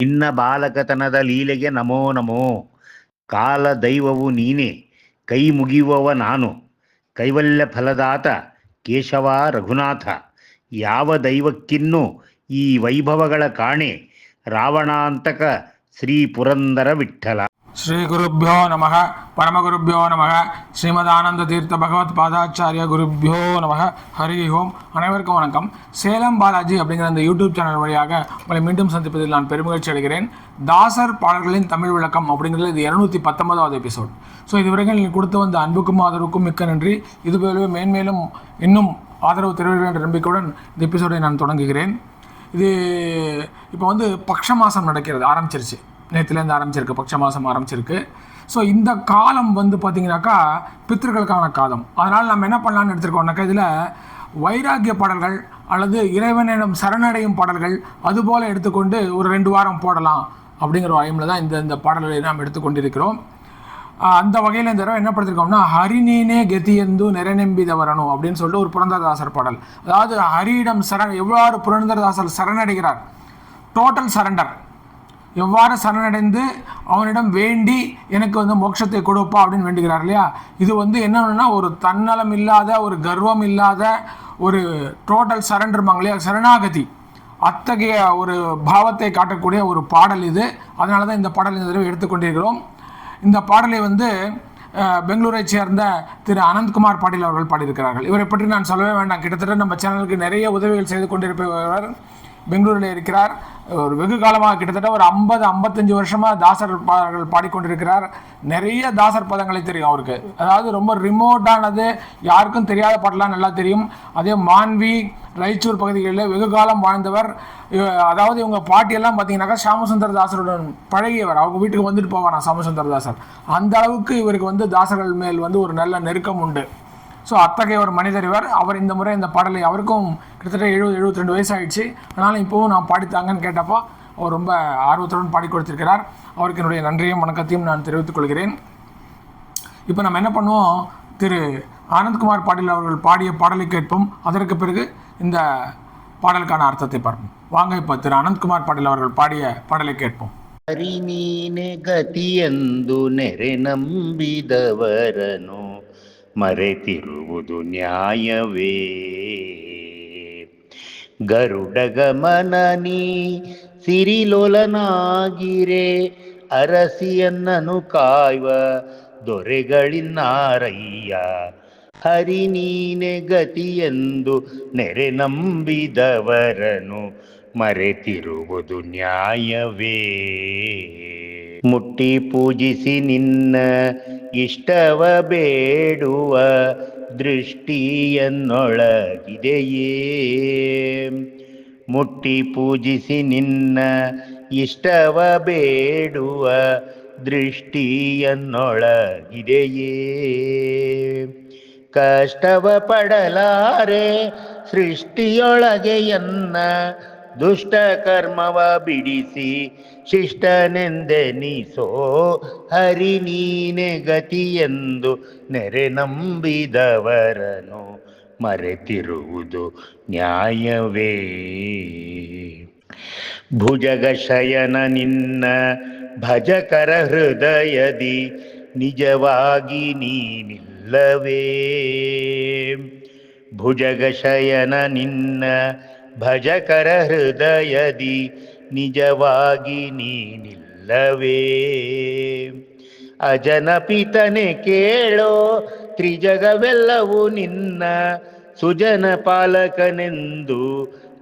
ನಿನ್ನ ಬಾಲಕತನದ ಲೀಲೆಗೆ ನಮೋ ನಮೋ. ಕಾಲ ದೈವವು ನೀನೇ, ಕೈ ಮುಗಿಯುವವ ನಾನು. ಕೈವಲ್ಯ ಫಲದಾತ ಕೇಶವ ರಘುನಾಥ. ಯಾವ ದೈವಕ್ಕಿನ್ನೂ ಈ ವೈಭವಗಳ ಕಾಣೆ ರಾವಣಾಂತಕ ಶ್ರೀ ಪುರಂದರ ವಿಠಲ. ஸ்ரீ குருப்பியோ நம பரமகுருப்போ நம ஸ்ரீமதானந்த தீர்த்த பகவத் பாதாச்சாரிய குருப்போ நம ஹரி ஓம். அனைவருக்கும் வணக்கம். சேலம் பாலாஜி அப்படிங்கிற அந்த யூடியூப் சேனல் வழியாக உங்களை மீண்டும் சந்திப்பதில் நான் பெருமகிழ்ச்சி அடைகிறேன். தாசர் பாடல்களின் தமிழ் விளக்கம் அப்படிங்கிறது இது இரநூத்தி பத்தொன்பதாவது எபிசோட். ஸோ இதுவரைக்கும் நீங்கள் கொடுத்து வந்த அன்புக்கும் ஆதரவுக்கும் மிக்க நன்றி. இது போலவே மேன்மேலும் இன்னும் ஆதரவு தெரிவிக்க என்ற நம்பிக்கையுடன் இந்த எபிசோடை நான் தொடங்குகிறேன். இது இப்போ வந்து பக்ஷ மாதம் நடக்கிறது ஆரம்பிச்சிருச்சு. நேற்றுலேருந்து ஆரம்பிச்சிருக்கு பட்ச மாதம் ஆரம்பிச்சிருக்கு. ஸோ இந்த காலம் வந்து பார்த்திங்கனாக்கா பித்திருக்களுக்கான காலம். அதனால் நம்ம என்ன பண்ணலான்னு எடுத்துருக்கோம்னாக்கா இதில் வைராக்கிய பாடல்கள் அல்லது இறைவனிடம் சரணடையும் பாடல்கள் அதுபோல் எடுத்துக்கொண்டு ஒரு ரெண்டு வாரம் போடலாம் அப்படிங்கிற வாயமில் தான் இந்த இந்த பாடல்களை நாம் எடுத்துக்கொண்டிருக்கிறோம். அந்த வகையில் இந்த தடவை என்ன படுத்திருக்கோம்னா ஹரிநீனே கெதியந்து நிறநெம்பித வரணும் அப்படின்னு சொல்லிட்டு ஒரு புரந்தரதாசர் பாடல். அதாவது ஹரியிடம் சரண் எவ்வாறு புரந்தரதாசர் சரணடைகிறார்? டோட்டல் சரண்டர் எவ்வாறு சரணடைந்து அவனிடம் வேண்டி எனக்கு வந்து மோட்சத்தை கொடுப்பா அப்படின்னு வேண்டுகிறார் இல்லையா? இது வந்து என்னன்னா ஒரு தன்னலம் இல்லாத ஒரு கர்வம் இல்லாத ஒரு டோட்டல் சரண்டர்மாங்க இல்லையா? சரணாகதி. அத்தகைய ஒரு பாவத்தை காட்டக்கூடிய ஒரு பாடல் இது. அதனால தான் இந்த பாடல் இந்த தடவை எடுத்துக்கொண்டிருக்கிறோம் இந்த பாடலை வந்து பெங்களூரை சேர்ந்த திரு அனந்த்குமார் பாட்டீல் அவர்கள் பாடியிருக்கிறார்கள். இவரை பற்றி நான் சொல்லவே வேண்டாம். கிட்டத்தட்ட நம்ம சேனலுக்கு நிறைய உதவிகள் செய்து கொண்டிருப்பவர் பெங்களூரில் இருக்கிறார். ஒரு வெகு காலமாக கிட்டத்தட்ட ஒரு ஐம்பது ஐம்பத்தஞ்சு வருஷமாக தாசர் பாடல்கள் பாடிக்கொண்டிருக்கிறார். நிறைய தாசர் பதங்களை தெரியும் அவருக்கு. அதாவது ரொம்ப ரிமோட்டானது யாருக்கும் தெரியாத பாட்டெல்லாம் நல்லா தெரியும். அதே மான்வி ரைச்சூர் பகுதிகளில் வெகு காலம் வாழ்ந்தவர். அதாவது இவங்க பாட்டியெல்லாம் பார்த்தீங்கன்னாக்கா சாமசுந்தர தாசருடன் பழகியவர். அவங்க வீட்டுக்கு வந்துட்டு போவாராம் சாமசுந்தர தாசர். அந்த அளவுக்கு இவருக்கு வந்து தாசர்கள் மேல் வந்து ஒரு நல்ல நெருக்கம் உண்டு. ஸோ அத்தகைய ஒரு மனிதர் இவர் அவர் இந்த முறை இந்த பாடலை அவருக்கும் கிட்டத்தட்ட எழுபது எழுபத்தி ரெண்டு வயசு ஆயிடுச்சு ஆனாலும் இப்போவும் நான் பாடித்தாங்கன்னு கேட்டப்போ அவர் ரொம்ப ஆர்வத்துடன் பாடி கொடுத்திருக்கிறார் அவருக்கு என்னுடைய நன்றியும் வணக்கத்தையும் நான் தெரிவித்துக் கொள்கிறேன் இப்போ நம்ம என்ன பண்ணுவோம் திரு ஆனந்த்குமார் பாட்டீல் அவர்கள் பாடிய பாடலை கேட்போம் அதற்கு பிறகு இந்த பாடலுக்கான அர்த்தத்தை பார்ப்போம் வாங்க இப்போ திரு அனந்த்குமார் பாட்டீல் அவர்கள் பாடிய பாடலை கேட்போம் ಹರಿ ನೀನೆ ಗತಿಯೆಂದು ನೆರೆ ನಂಬಿದವರನು ಮರೆತಿರುವುದು ನ್ಯಾಯವೇ. ಗರುಡಗಮನನಿ ಸಿರಿಲೋಲನಾಗಿರೆ, ಅರಸಿಯನ್ನನು ಕಾಯುವ ದೊರೆಗಳಿನ್ನಾರಯ್ಯ. ಹರಿ ನೀನೆ ಗತಿಯೆಂದು ನೆರೆ ನಂಬಿದವರನು ಮರೆತಿರುವುದು ನ್ಯಾಯವೇ. ಮುಟ್ಟಿ ಪೂಜಿಸಿ ನಿನ್ನ ಇಷ್ಟವ ಬೇಡುವ ದೃಷ್ಟಿಯನ್ನೊಳಗಿದೆಯೇ? ಮುಟ್ಟಿ ಪೂಜಿಸಿ ನಿನ್ನ ಇಷ್ಟವ ಬೇಡುವ ದೃಷ್ಟಿಯನ್ನೊಳಗಿದೆಯೇ? ಕಷ್ಟವ ಪಡಲಾರೆ ಸೃಷ್ಟಿಯೊಳಗೆ ಎನ್ನ ದುಷ್ಟ ಕರ್ಮವ ಬಿಡಿಸಿ ಶಿಷ್ಟನೆಂದೆನಿಸೋ ಹರಿ ನೀನೆ ಗತಿಯೆಂದು ನೆರೆ ನಂಬಿದವರನು ಮರೆತಿರುವುದು ನ್ಯಾಯವೇ. ಭುಜಗ ಶಯನ ನಿನ್ನ ಭಜಕರ ಹೃದಯದಿ ನಿಜವಾಗಿ ನೀನಿಲ್ಲವೇ. ಭುಜಗ ಶಯನ ನಿನ್ನ ಭಜಕರ ಹೃದಯದಿ ನಿಜವಾಗಿ ನೀನಿಲ್ಲವೇ? ಅಜನಪಿತನೆ ಕೇಳೋ ತ್ರಿಜಗವೆಲ್ಲವೂ ನಿನ್ನ ಸುಜನ ಪಾಲಕನೆಂದು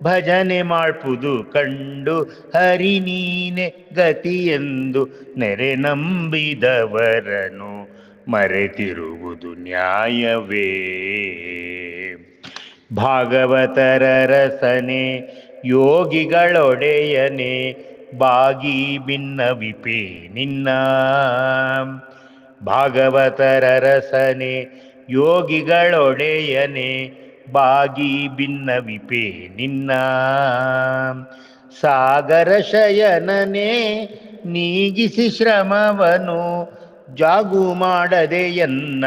ಭಜನೆ ಮಾಡ್ಪುದು ಕಂಡು ಹರಿ ನೀನೆ ಗತಿಯೆಂದು ನೆರೆ ನಂಬಿದವರನು ಮರೆತಿರುವುದು ನ್ಯಾಯವೇ? ಭಾಗವತರ ರಸನೆ, ಯೋಗಿಗಳೊಡೆಯನೆ, ಬಾಗಿ ಭಿನ್ನವಿಪೆ ನಿನ್ನ. ಭಾಗವತರ ರಸನೆ, ಯೋಗಿಗಳೊಡೆಯನೆ, ಬಾಗಿ ಭಿನ್ನವಿಪೆ ನಿನ್ನ. ಸಾಗರ ಶಯನನೆ, ನೀಗಿಸಿ ಶ್ರಮವನು, ಜಾಗು ಮಾಡದೆಯನ್ನ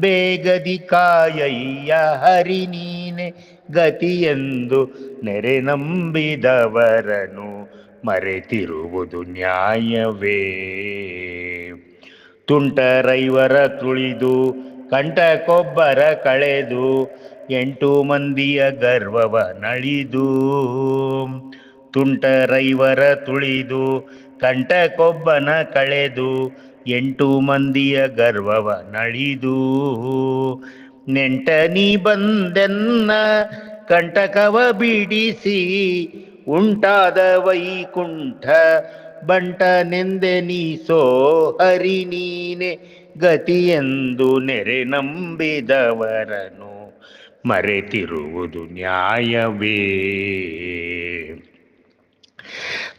ಬೇಗದಿ ಕಾಯಯ್ಯ ಹರಿ ನೀನೆ ಗತಿಯೆಂದು ನೆರೆ ನಂಬಿದವರನು ಮರೆತಿರುವುದು ನ್ಯಾಯವೇ. ತುಂಟರೈವರ ತುಳಿದು ಕಂಟಕೊಬ್ಬರ ಕಳೆದು ಎಂಟು ಮಂದಿಯ ಗರ್ವವ ನಳಿದು. ತುಂಟರೈವರ ತುಳಿದು ಕಂಟಕೊಬ್ಬನ ಕಳೆದು ಎಂಟು ಮಂದಿಯ ಗರ್ವವ ನಳಿದು. ನೆಂಟನಿ ಬಂದೆನ್ನ ಕಂಟಕವ ಬಿಡಿಸಿ, ಉಂಟಾದ ವೈಕುಂಠ ಬಂಟನೆಂದೆನೀಸೋ ಹರಿ ನೀನೆ ಗತಿಯೆಂದು ನೆರೆ ನಂಬಿದವರನು ಮರೆತಿರುವುದು ನ್ಯಾಯವೇ.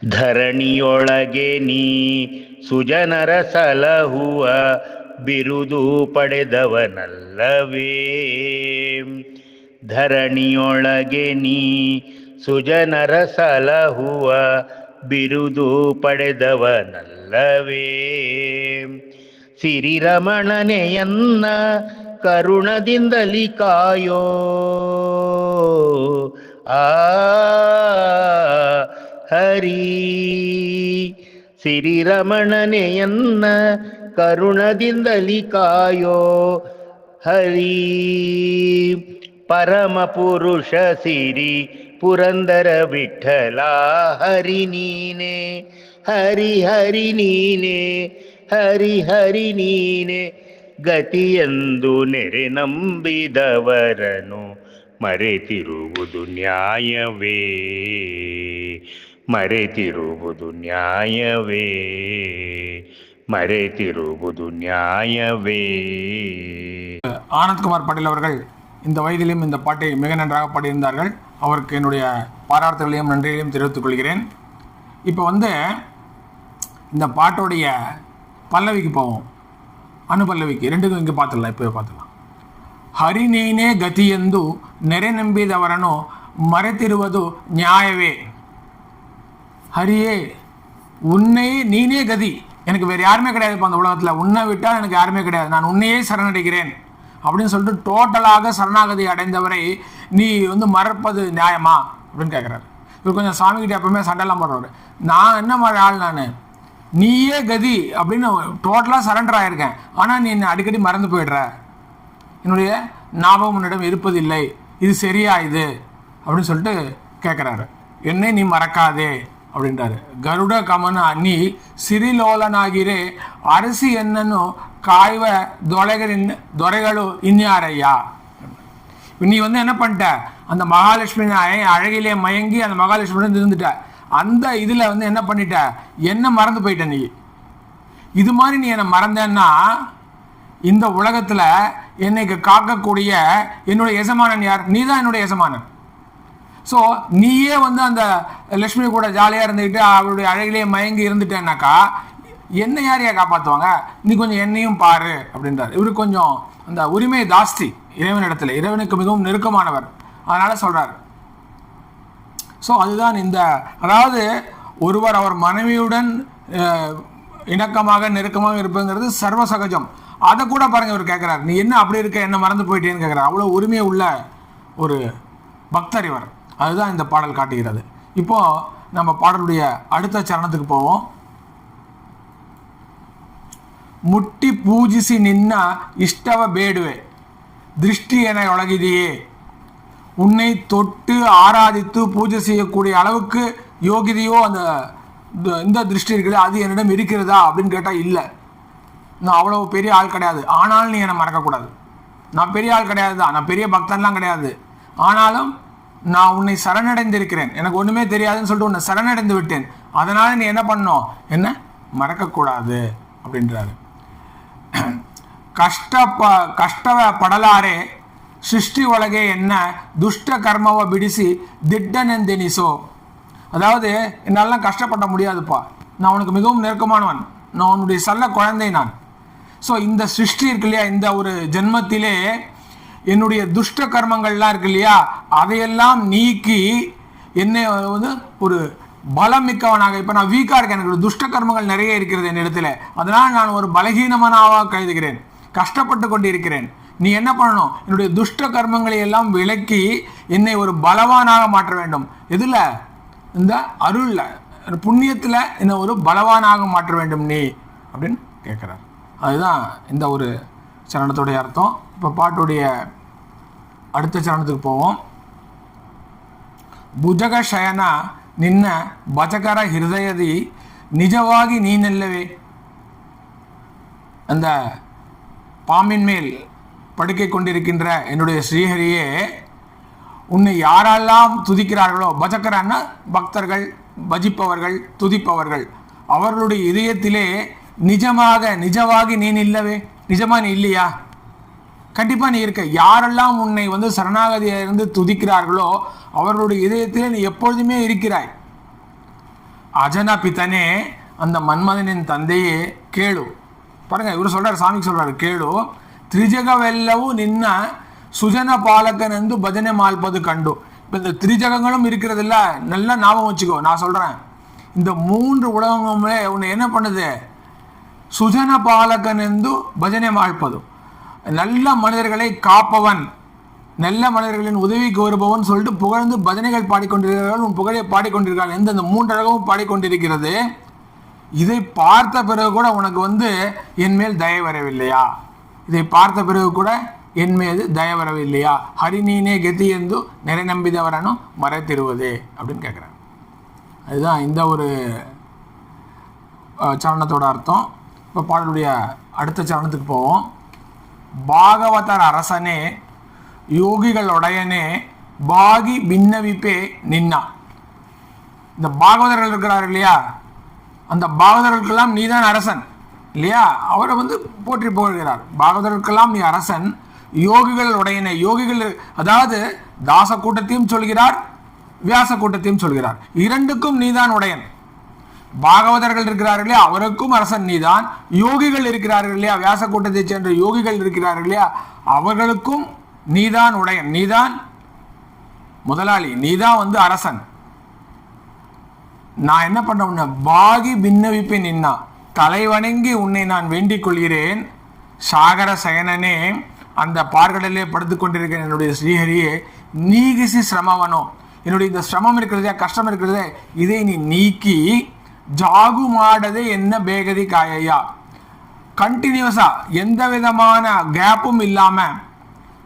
ಧರಣಿಯೊಳಗೆ ನೀ ಸುಜನರ ಸಲಹುವ ಬಿರುದು ಪಡೆದವನಲ್ಲವೇ? ಧರಣಿಯೊಳಗೆ ನೀ ಸುಜನರ ಸಲಹುವ ಬಿರುದು ಪಡೆದವನಲ್ಲವೇ? ಸಿರಿರಮಣನೆಯನ್ನ ಕರುಣದಿಂದಲಿ ಕಾಯೋ? ಆ ಹರಿ ಸಿರಿರಮಣನೆಯನ್ನ ಕರುಣದಿಂದಲಿ ಕಾಯೋ ಹರಿ. ಪರಮ ಪುರುಷ ಸಿರಿ ಪುರಂದರ ವಿಠಲ ಹರಿ ನೀನೆ. ಹರಿ ಹರಿ ನೀನೆ, ಹರಿ ಹರಿ ನೀನೆ. ಗತಿಯೆಂದು ನೆರೆ ನಂಬಿದವರನು ಮರೆತಿರುವುದು ನ್ಯಾಯವೇ. ಮರೆತಿರುವುದು ನ್ಯಾಯವೇ மறைத்திருவது நியாயவே ஆனந்த்குமார் பட்டேல் அவர்கள் இந்த வயதிலும் இந்த பாட்டை மிக நன்றாக பாடியிருந்தார்கள் அவருக்கு என்னுடைய பாராட்டுகளையும் நன்றிகளையும் தெரிவித்துக் கொள்கிறேன் இப்போ வந்து இந்த பாட்டோடைய பல்லவிக்கு போவோம் அனுபல்லவிக்கு ரெண்டுக்கும் இங்கே பார்த்துடலாம் இப்போ பார்த்துடலாம் ಹರಿ ನೀನೇ ಗತಿಯೆಂದು ನೆರೆ ನಂಬಿದವರನ್ನು ಮರೆತಿರುವುದು ನ್ಯಾಯವೇ ஹரியே உன்னை நீனே கதி. எனக்கு வேறு யாருமே கிடையாது இப்போ அந்த உலகத்தில். உன்னை விட்டால் எனக்கு யாருமே கிடையாது. நான் உன்னையே சரணடைகிறேன் அப்படின்னு சொல்லிட்டு டோட்டலாக சரணாகதி அடைந்தவரை நீ வந்து மறப்பது நியாயமா அப்படின்னு கேட்குறாரு இவர் கொஞ்சம் சாமிக்கிட்ட எப்பவுமே சண்டைலாம் போடுறாரு. நான் என்ன மாதிரி ஆள் நான்? நீயே கதி அப்படின்னு டோட்டலாக சரண்டர் ஆகியிருக்கேன் ஆனால் நீ என்னை அடிக்கடி மறந்து போயிடுற. என்னுடைய ஞாபகம் உன்னிடம் இருப்பதில்லை. இது சரியா இது? அப்படின்னு சொல்லிட்டு கேட்குறாரு என்னை நீ மறக்காதே. அப்படின்றாரு. கருட கமன நீ ಸಿರಿಲೋಲನಾಗಿರೆ ಅರಸಿಯನ್ನು ಕಾಯುವ ದೊರೆಗಳಿನ್ ದೊರೆಗಳು ಇನ್ಯಾರಯ್ಯ நீ வந்து என்ன பண்ணிட்ட? அந்த மகாலட்சுமி அழகிலே மயங்கி அந்த மகாலட்சுமியிடம் இருந்துட்ட. அந்த இதில் வந்து என்ன பண்ணிட்ட? என்ன மறந்து போயிட்ட நீ? இது மாதிரி நீ என்னை மறந்தேன்னா இந்த உலகத்தில் என்னைக்கு காக்கக்கூடிய என்னுடைய எசமானன் யார்? நீ தான் என்னுடைய எசமானன் ஸோ நீயே வந்து அந்த லக்ஷ்மி கூட ஜாலியாக இருந்துக்கிட்டு அவருடைய அழகிலே மயங்கி இருந்துட்டேன்னாக்கா என்ன யாரையா காப்பாற்றுவாங்க நீ கொஞ்சம் என்னையும் பாரு அப்படின்றார். இவரு கொஞ்சம் அந்த உரிமை ஜாஸ்தி. இறைவனிடத்தில் இறைவனுக்கு மிகவும் நெருக்கமானவர். அதனால் சொல்கிறார் ஸோ அதுதான் இந்த அதாவது ஒருவர் அவர் மனைவியுடன் இணக்கமாக நெருக்கமாக இருப்புங்கிறது சர்வ சகஜம் அதை கூட பாருங்க இவர் கேட்குறாரு நீ என்ன அப்படி இருக்க? என்ன மறந்து போயிட்டேன்னு கேட்குறாரு அவ்வளோ உரிமை உள்ள ஒரு பக்தர் இவர். அதுதான் இந்த பாடல் காட்டுகிறது இப்போ நம்ம பாடலுடைய அடுத்த சரணத்துக்கு போவோம் ಮುಟ್ಟಿ ಪೂಜಿಸಿ ನಿನ್ನ ಇಷ್ಟವ ಬೇಡುವೆ திருஷ்டி என ஒழகிதியே உன்னை தொட்டு ஆராதித்து பூஜை செய்யக்கூடிய அளவுக்கு யோகிதையோ அந்த இந்த- இந்த திருஷ்டி இருக்குது அது என்னிடம் இருக்கிறதா அப்படின்னு கேட்டால் இல்லை நான் அவ்வளோ பெரிய ஆள் கிடையாது ஆனாலும் நீ என்னை மறக்கக்கூடாது நான் பெரிய ஆள் கிடையாது தான் நான் பெரிய பக்தன்லாம் கிடையாது ஆனாலும் நான் உன்னை சரணடைந்திருக்கிறேன். எனக்கு ஒன்றுமே தெரியாதுன்னு சொல்லிட்டு உன்னை சரணடைந்து விட்டேன். அதனால் நீ என்ன பண்ணோம் என்ன? மறக்கக்கூடாது அப்படின்றாரு. கஷ்டப்ப கஷ்டவ படலாரே சிருஷ்டி உலகே என்ன? துஷ்ட கர்மாவை பிடிசி திட்டனந்தெனிசோ அதாவது என்னாலலாம் கஷ்டப்பட முடியாதுப்பா. நான் உனக்கு மிகவும் நெருக்கமானவன். நான் உன்னுடைய சல்ல குழந்தை நான். ஸோ இந்த சிருஷ்டி இருக்கு இல்லையா? இந்த ஒரு ஜென்மத்திலே என்னுடைய துஷ்ட கர்மங்கள்லாம் இருக்கு இல்லையா? அதையெல்லாம் நீக்கி என்னை வந்து ஒரு பலம் மிக்கவனாக இப்போ நான் வீக்காக இருக்கேன் எனக்கு துஷ்ட கர்மங்கள் நிறைய இருக்கிறது என்னிடத்துல அதனால் நான் ஒரு பலகீனமனாக கருதுகிறேன். கஷ்டப்பட்டு கொண்டிருக்கிறேன். நீ என்ன பண்ணணும்? என்னுடைய துஷ்ட கர்மங்களை எல்லாம் விலக்கி என்னை ஒரு பலவானாக மாற்ற வேண்டும். எதில்? இந்த அருளில். புண்ணியத்தில் என்னை ஒரு பலவானாக மாற்ற வேண்டும் நீ அப்படின்னு கேட்குறார். அதுதான் இந்த ஒரு சரணத்துடைய அர்த்தம். இப்போ பாட்டுடைய அடுத்த சரணத்துக்கு போவோம் ಭುಜಗ ಶಯನ ನಿನ್ನ ಬಚಕರ ಹೃದಯದಿ ನಿಜವಾಗಿ ನೀನಲ್ಲವೇ அந்த பாம்பின் மேல் படுக்கை கொண்டிருக்கின்ற என்னுடைய ஸ்ரீஹரியே உன்னை யாரெல்லாம் துதிக்கிறார்களோ பஜக்கரான்னா பக்தர்கள் பஜிப்பவர்கள் துதிப்பவர்கள் அவர்களுடைய இதயத்திலே நிஜமாக நிஜமாகி நீ இல்லவே நிஜமா நீ இல்லையா கண்டிப்பாக நீ இருக்க. யாரெல்லாம் உன்னை வந்து சரணாகதியிலிருந்து துதிக்கிறார்களோ அவர்களுடைய இதயத்தில் நீ எப்பொழுதுமே இருக்கிறாய். அஜனா பித்தனே அந்த மன்மதனின் தந்தையே கேளு. பாருங்க இவர் சொல்றார் சாமிக்கு சொல்றாரு கேளு. திரிஜகவெல்லவு நின்ன சுஜன பாலகன் என்று பஜனை மால்பது கண்டு. இப்போ இந்த திரிஜகங்களும் இருக்கிறது இல்லை நல்லா ஞாபகம் வச்சுக்கோ நான் சொல்கிறேன் இந்த மூன்று உலகங்களுமே உன்னை என்ன பண்ணுது? சுஜன பாலகன் என்று பஜனை மாழ்ப்பதும் நல்ல மனிதர்களை காப்பவன் நல்ல மனிதர்களின் உதவிக்கு வருபவன் சொல்லிட்டு புகழ்ந்து பஜனைகள் பாடிக்கொண்டிருக்கிறார்கள். உன் புகழை பாடிக்கொண்டிருக்கிறார் எந்த இந்த மூன்றழகவும் பாடிக்கொண்டிருக்கிறது. இதை பார்த்த பிறகு கூட உனக்கு வந்து என் மேல் தய வரவில்லையா? இதை பார்த்த பிறகு கூட என் மீது தய வரவில்லையா? ஹரிநீனே கெதி என்று நிறை நம்பிதவரனும் மறைத்திருவது அப்படின்னு கேட்குறாங்க அதுதான் இந்த ஒரு சரணத்தோட அர்த்தம். இப்போ பாடலுடைய அடுத்த சரணத்துக்கு போவோம். பாகவதர் அரசனே யோகிகளுடையனே பாகி பின்னவிப்பே நின்னா. இந்த பாகவதர்கள் இருக்கிறார் இல்லையா? அந்த பாகவதர்களுக்கெல்லாம் நீதான் அரசன் இல்லையா? அவரை வந்து போற்றி புகழ்கிறார். பாகவதர்களுக்கெல்லாம் நீ அரசன் யோகிகள் உடையனே யோகிகள் அதாவது தாச கூட்டத்தையும் சொல்கிறார் வியாச கூட்டத்தையும் சொல்கிறார். இரண்டுக்கும் நீதான் உடையன். பாகவதர்கள் இருக்கிறார்கள் அவருக்கும் அரசன் நீதான். யோகிகள் இருக்கிறார்கள் இல்லையா? வியாச கூட்டத்தைச் சேர்ந்த யோகிகள் இருக்கிறார்கள் இல்லையா? அவர்களுக்கும் நீதான் உடையன் நீதான் முதலாளி நீதான் வந்து அரசன். நான் என்ன பண்ண உன்ன? பாகி பின்னவிப்பேன் நின்னா தலை வணங்கி உன்னை நான் வேண்டிக் கொள்கிறேன். சாகர சயனனே அந்த பார்கடலே படுத்துக் கொண்டிருக்கிற என்னுடைய ஸ்ரீஹரியே நீகிசி சிரமவனோ? என்னுடைய இந்த சிரமம் இருக்கிறதே கஷ்டம் இருக்கிறதே இதை நீ நீக்கி ஜாகு மாடதே என்ன பேகதி காயையா கண்டினியூஸாக எந்த விதமான கேப்பும் இல்லாமல்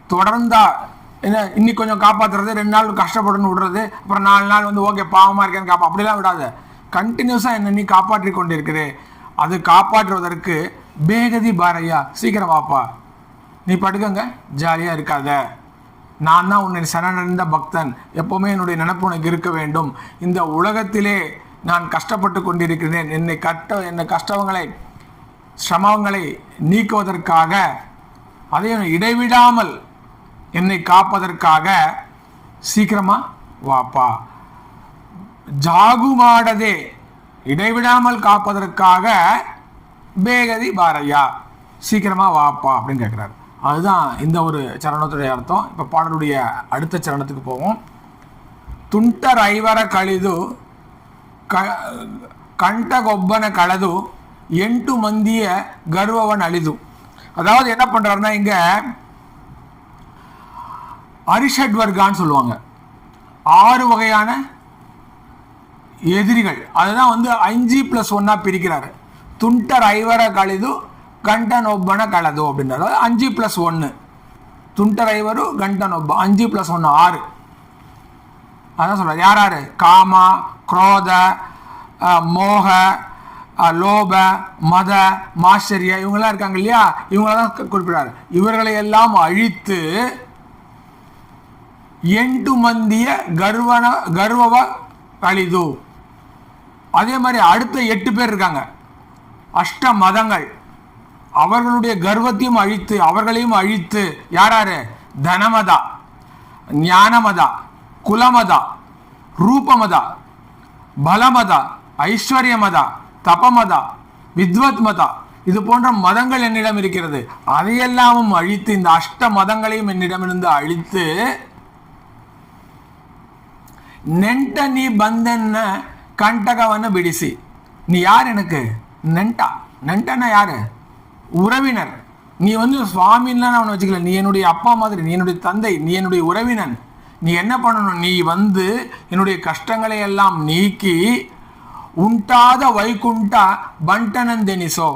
தொடர்ந்தா என்ன இன்னைக்கு கொஞ்சம் காப்பாற்றுறது ரெண்டு நாள் கஷ்டப்படணும் விடுறது அப்புறம் நாலு நாள் வந்து ஓகே பாவமாக இருக்கேன்னு காப்பா அப்படிலாம் விடாது. கண்டினியூஸாக என்ன நீ காப்பாற்றி கொண்டிருக்கிறே. அது காப்பாற்றுவதற்கு பேகதி பாரையா சீக்கிரம் வாப்பா. நீ படுக்கங்க ஜாலியாக இருக்காத. நான் தான் உன்னை சரணடைந்த பக்தன். எப்போவுமே என்னுடைய நினப்பு உனக்கு இருக்க வேண்டும். இந்த உலகத்திலே நான் கஷ்டப்பட்டு கொண்டிருக்கிறேன். என்னை கட்ட என்னை கஷ்டங்களை சிரமங்களை நீக்குவதற்காக அதையும் இடைவிடாமல் என்னை காப்பதற்காக சீக்கிரமாக வாப்பா. ஜாகுமாடதே இடைவிடாமல் காப்பதற்காக பேகதி பாரையா சீக்கிரமாக வாப்பா அப்படின்னு கேட்குறாரு அதுதான் இந்த ஒரு சரணத்துடைய அர்த்தம். இப்போ பாடலுடைய அடுத்த சரணத்துக்கு போவோம். துண்டர் ஐவர கழிது ಕ ಕಂಠಗೊಬ್ಬನ ಕಳೆದು ಎಂಟು ಮಂದಿಯ ಗರ್ವವನ್ನು ಅಳಿದು அதாவது என்ன பண்றாருன்னா இங்க அரிஷட் வர்கான்னு சொல்லுவாங்க ஆறு வகையான எதிரிகள் அதுதான் வந்து அஞ்சு ப்ளஸ் ஒன்னா பிரிக்கிறாரு துண்டர் ஐவர கழிது கண்டன் ஒப்பன கலது அப்படின்றது அதாவது அஞ்சு ப்ளஸ் ஒன்று துண்டர் ஐவரு கண்டன் ஒப்ப அஞ்சு ப்ளஸ் ஒன்று ஆறு அதான் சொல்கிறார் யார் யார் காமா குரோத மோக லோப மத மாஸ்டரிய இவங்கெல்லாம் இருக்காங்க இல்லையா? இவங்கள தான் குறிப்பிடாரு இவர்களை எல்லாம் அழித்து எண்டு மந்திய கர்வன கர்வவ கழிது அதே மாதிரி அடுத்த எட்டு பேர் இருக்காங்க. அஷ்ட மதங்கள். அவர்களுடைய கர்வத்தையும் அழித்து அவர்களையும் அழித்து யாராரு? தனமதா ஞானமதா. குலமதா ரூபமதா பலமதா ஐஸ்வர்யமதா தபமதா வித்வத் மதா இது போன்ற மதங்கள் என்னிடம் இருக்கிறது அதையெல்லாமும் அழித்து இந்த அஷ்ட மதங்களையும் என்னிடமிருந்து அழித்து ನೆಂಟ ನೀ ಬಂದನ್ನ ಕಂಟಕವನ್ನು ಬಿಡಿಸಿ நீ யார் எனக்கு நெண்டா நெண்டனா யாரு உறவினர் நீ வந்து சுவாமின்லாம் நான் உன்னை வச்சுக்கல நீ என்னுடைய அப்பா மாதிரி நீ என்னுடைய தந்தை நீ என்னுடைய உறவினன் நீ என்ன பண்ணணும்? நீ வந்து என்னுடைய கஷ்டங்களை எல்லாம் நீக்கி உண்டாத வைகுண்டா பண்டனந்தெனிசோ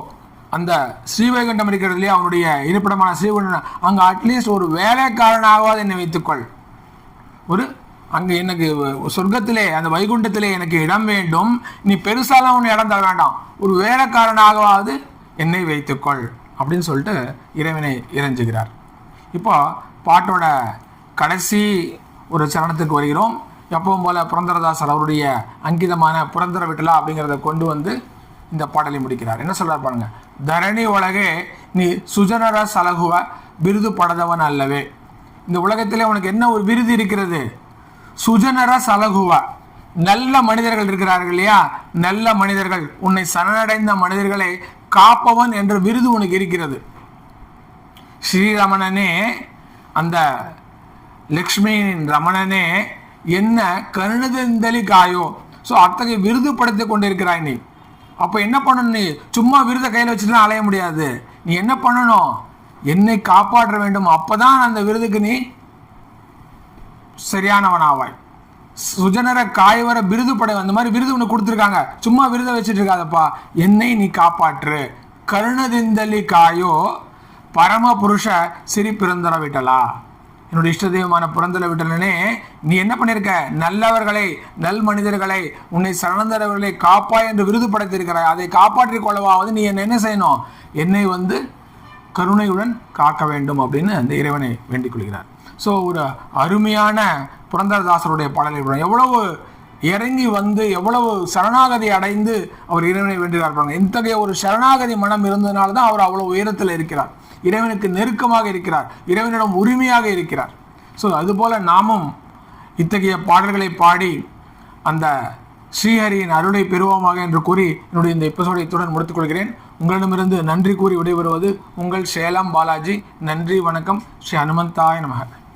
அந்த ஸ்ரீவைகுண்டம் இருக்கிறது இல்லையா அவனுடைய இருப்பிடமான ஸ்ரீவைகுண்டம் அங்கே அட்லீஸ்ட் ஒரு வேலைக்காரனாகவாது என்னை வைத்துக்கொள். ஒரு அங்கே எனக்கு சொர்க்கத்திலே அந்த வைகுண்டத்திலே எனக்கு இடம் வேண்டும். நீ பெருசாலாம் ஒன்று இடம் தர வேண்டாம். ஒரு வேலைக்காரனாகவாது என்னை வைத்துக்கொள் அப்படின்னு சொல்லிட்டு இறைவனை இறைஞ்சுகிறார். இப்போ பாட்டோட கடைசி ஒரு சரணத்துக்கு வருகிறோம். எப்பவும் போல புரந்தரதாசர் அவருடைய அங்கிதமான புரந்தர விட்டலா அப்படிங்கிறத கொண்டு வந்து இந்த பாடலை முடிக்கிறார். என்ன சொல்றார் பாருங்க? தரணி உலகே நீ சுஜனர சலகுவ விருது படதவன் அல்லவே. இந்த உலகத்திலே உனக்கு என்ன ஒரு விருது இருக்கிறது? சுஜனர சலகுவ. நல்ல மனிதர்கள் இருக்கிறார்கள் இல்லையா? நல்ல மனிதர்கள். உன்னை சரணடைந்த மனிதர்களை காப்பவன் என்ற விருது உனக்கு இருக்கிறது. ஸ்ரீரமணனே அந்த லக்ஷ்மியின் ரமணனே என்ன கருணதந்தலி காயோ? ஸோ அத்தகைய விருது படுத்தி கொண்டிருக்கிறாய் நீ. அப்போ என்ன பண்ணணும் நீ? சும்மா விருதை கையில் வச்சுட்டுலாம் அலைய முடியாது. நீ என்ன பண்ணணும்? என்னை காப்பாற்ற வேண்டும். அப்பதான் அந்த விருதுக்கு நீ சரியானவனாவாய். சுஜனர காய்வர விருது படை அந்த மாதிரி விருது ஒன்று கொடுத்துருக்காங்க. சும்மா விருதை வச்சுட்டு இருக்காதப்பா. என்னை நீ காப்பாற்று. கருணதிந்தலி காயோ பரம புருஷ சிரி பிறந்தர விட்டலா என்னுடைய இஷ்ட தெய்வமான புறந்தல விட்டலனே நீ என்ன பண்ணியிருக்க நல்லவர்களை நல் மனிதர்களை உன்னை சரணந்தரவர்களை காப்பாய் என்று விருது படைத்திருக்கிறாய் அதை காப்பாற்றிக் கொள்ளவாவது நீ என்ன என்ன செய்யணும்? என்னை வந்து கருணையுடன் காக்க வேண்டும் அப்படின்னு அந்த இறைவனை வேண்டிக் கொள்கிறார். ஸோ ஒரு அருமையான புரந்தரதாசருடைய பாடலை எவ்வளவு இறங்கி வந்து எவ்வளவு சரணாகதி அடைந்து அவர் இறைவனை வேண்டுகிறார் பாருங்க. இத்தகைய ஒரு சரணாகதி மனம் இருந்ததுனால தான் அவர் அவ்வளோ உயரத்தில் இருக்கிறார். இறைவனுக்கு நெருக்கமாக இருக்கிறார். இறைவனிடம் உரிமையாக இருக்கிறார். ஸோ அதுபோல் நாமும் இத்தகைய பாடல்களை பாடி அந்த ஸ்ரீஹரியின் அருளை பெறுவோமாக என்று கூறி என்னுடைய இந்த எபிசோடை இத்துடன் முடித்துக் கொள்கிறேன் உங்களிடமிருந்து நன்றி கூறி விடைபெறுவது உங்கள் சேலம் பாலாஜி. நன்றி வணக்கம். ஸ்ரீ ஹனுமந்தாய நமக.